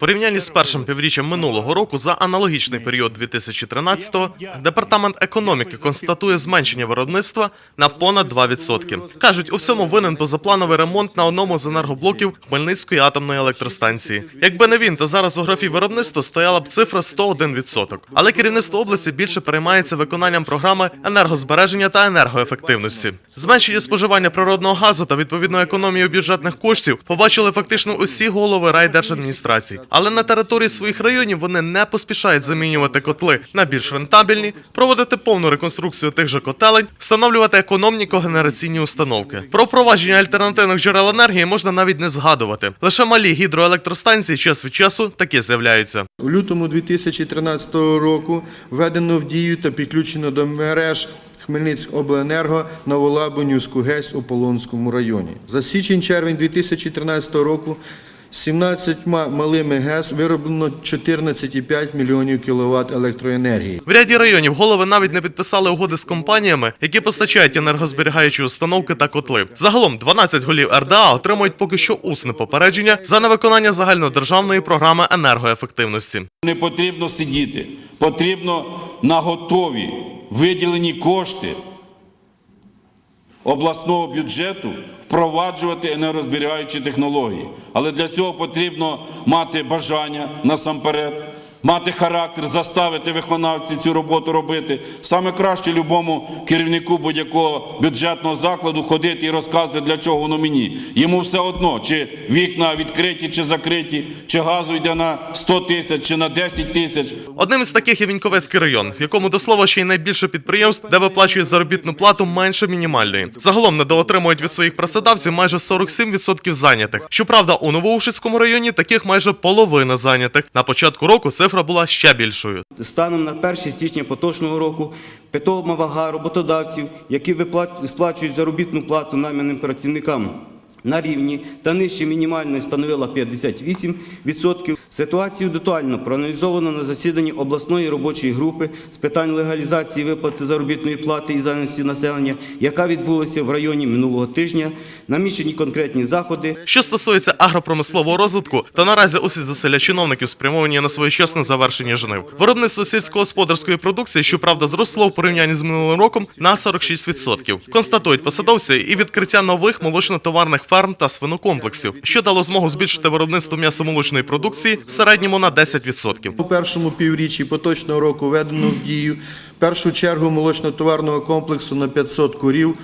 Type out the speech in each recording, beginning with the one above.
порівнянні з першим півріччям минулого року за аналогічний період 2013-го департамент економіки констатує зменшення виробництва на понад 2%. кажуть, у всьому винен позаплановий ремонт на одному з енергоблоків Хмельницької атомної електростанції. Якби не він, то зараз у графі виробництва стояла б цифра 101%. Але керівництво області більше переймається виконанням програми енергозбереження та енергоефективності. Зменшення споживання природного газу та відповідно економію бюджетних коштів побачили фактично усі голови райдержадміністрацій. Але на території своїх районів вони не поспішають замінювати котли на більш рентабельні, проводити повну реконструкцію тих же котелень, встановлювати економні когенераційні установки. Про впровадження альтернативних джерел енергії можна навіть не згадувати. Лише малі гідроелектростанції час від часу таки з'являються. У лютому 2013 року введено в дію та підключено до мереж Хмельницькобленерго Новолабунівську ГЕС у Полонському районі. За січень-червень 2013 року 17 малими ГЕС вироблено 14,5 мільйонів кіловат електроенергії. В ряді районів голови навіть не підписали угоди з компаніями, які постачають енергозберігаючі установки та котли. Загалом 12 голів РДА отримують поки що усне попередження за невиконання загальнодержавної програми енергоефективності. Не потрібно сидіти, потрібно на готові виділені кошти обласного бюджету впроваджувати енергозберігаючі технології. Але для цього потрібно мати бажання насамперед, мати характер, заставити виконавців цю роботу робити. Саме краще любому керівнику будь-якого бюджетного закладу ходити і розказувати, для чого воно мені. Йому все одно, чи вікна відкриті, чи закриті, чи газу йде на 100 тисяч, чи на 10 тисяч. Одним із таких є Віньковецький район, в якому до слова ще й найбільше підприємств, де виплачують заробітну плату менше мінімальної. Загалом недоотримують від своїх працедавців майже 47% зайнятих. Щоправда, у Новоушицькому районі таких майже половина зайнятих. На початку року цифра була ще більшою. Станом на 1 січня поточного року питома вага роботодавців, які сплачують заробітну плату найманим працівникам на рівні та нижче мінімальної становила 58%. Ситуацію детально проаналізовано на засіданні обласної робочої групи з питань легалізації виплати заробітної плати і зайності населення, яка відбулася в районі минулого тижня. Намічені конкретні заходи. Що стосується агропромислового розвитку, то наразі усі зусилля чиновників спрямовані на своєчасне завершення жнив. Виробництво сільськогосподарської продукції, щоправда, зросло в порівнянні з минулим роком на 46%. Констатують посадовці і відкриття нових молочно-товарних ферм та свинокомплексів, що дало змогу збільшити виробництво м'ясомолочної продукції в середньому на 10%. У першому півріччі поточного року введено в дію першу чергу молочно-товарного комплексу на 500 курів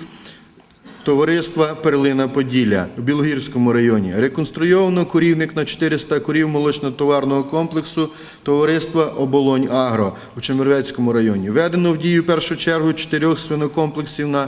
товариства Перлина Поділля у Білогірському районі. Реконструйовано курівник на 400 курів молочно-товарного комплексу товариства Оболонь Агро у Чемервецькому районі. Введено в дію першу чергу чотирьох свинокомплексів на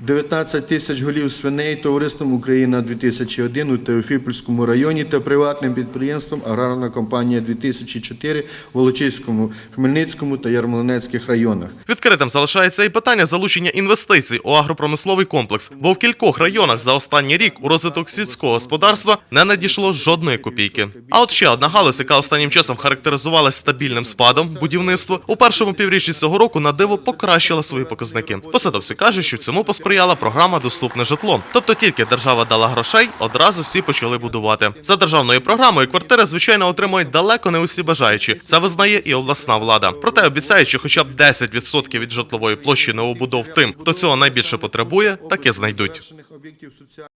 19 тисяч голів свиней товариством Україна 2001 у Теофіпольському районі та приватним підприємством Аграрна компанія 2004 в Волочиському, Хмельницькому та Ярмолинецьких районах. Відкритим залишається і питання залучення інвестицій у агропромисловий комплекс, бо в кількох районах за останній рік у розвиток сільського господарства не надійшло жодної копійки. А от ще одна галузь, яка останнім часом характеризувалась стабільним спадом будівництво, у першому півріччі цього року на диво покращила свої показники. Посадовці кажуть, що цьому посприяла програма Доступне житло. Тобто тільки держава дала грошей, одразу всі почали будувати. За державною програмою квартири, звичайно, отримують далеко не усі бажаючі. Це визнає і обласна влада. Проте обіцяють, що хоча б 10% від житлової площі новобудов тим, хто цього найбільше потребує, таки знайдуть.